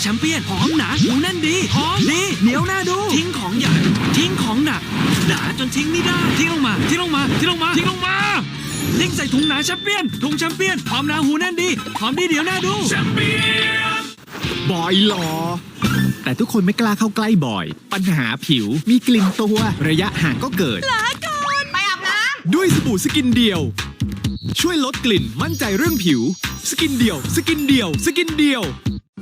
แชมเปี้ยนหอมหนาหูแน่นดีหอมดีเหนียวน่าดู ทิ้งของใหญ่ ทิ้งของหนัก หนาจนทิ้งไม่ได้ทิ้งลงมาทิ้งลงมาทิ้งลงมาทิ้งลงมาทิ้งใส่ถุงหนาแชมเปี้ยนถุงแชมเปี้ยนหอมหนาหูแน่นดีหอมดีเดี๋ยวน่าดูแชมเปี้ยนบอยหลอแต่ทุกคนไม่กล้าเข้าใกล้บอย ปัญหาผิวมีกลิ่นตัวระยะห่างก็เกิดไปอาบน้ด้วยสบู่สกินเดียว ช่วยลดกลิ่นมั่นใจเรื่องผิว สกินเดียว สกินเดียว สกินเดียว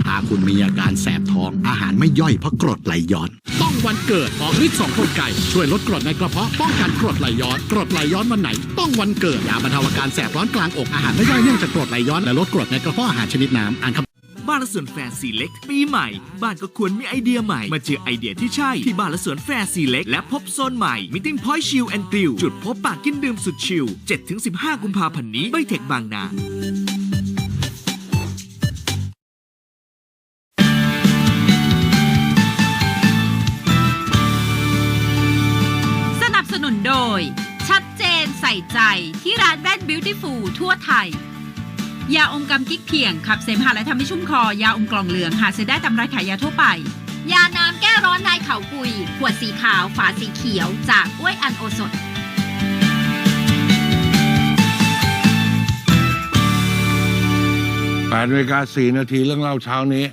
ถ้าคุณมีอาการแสบท้อง อาหารไม่ย่อยเพราะกรดไหลย้อน ต้องวันเกิดออกฤทธิ์สองคนไก่ช่วยลดกรดในกระเพาะป้องกันกรดไหลย้อน กรดไหลย้อนวันไหน ต้องวันเกิดยาบรรเทาอาการแสบร้อนกลางอกอาหารไม่ย่อยเนื่องจากกรดไหลย้อนและลดกรดในกระเพาะอาหารชนิดน้ำอ่านคำบ้านและสวนแฟร์ซีเล็กปีใหม่ บ้านก็ควรมีไอเดียใหม่ มาเจอไอเดียที่ใช่ ที่บ้านและสวนแฟร์ซีเล็กและพบโซนใหม่ Meeting Point Chill and Grill จุดพบปากกินดื่มสุดชิล 7-15 กุมภาพันธ์นี้ใบเทคบางนา สนุนโดย ชัดเจนใส่ใจที่ร้านแว่น Beautiful ทั่วไทย ยาอมกำกิ๊กเพียง ขับเสมหะและทำให้ชุ่มคอ ยาอมกล่องเหลือง หาซื้อได้ตามร้านขายยาทั่วไป ยาน้ำแก้ร้อนนายเขาปุย ขวดสีขาว ฝาสีเขียว จากอ้วยอันโอสถ8นาฬิกา4นาทีเรื่องเล่าเช้านี้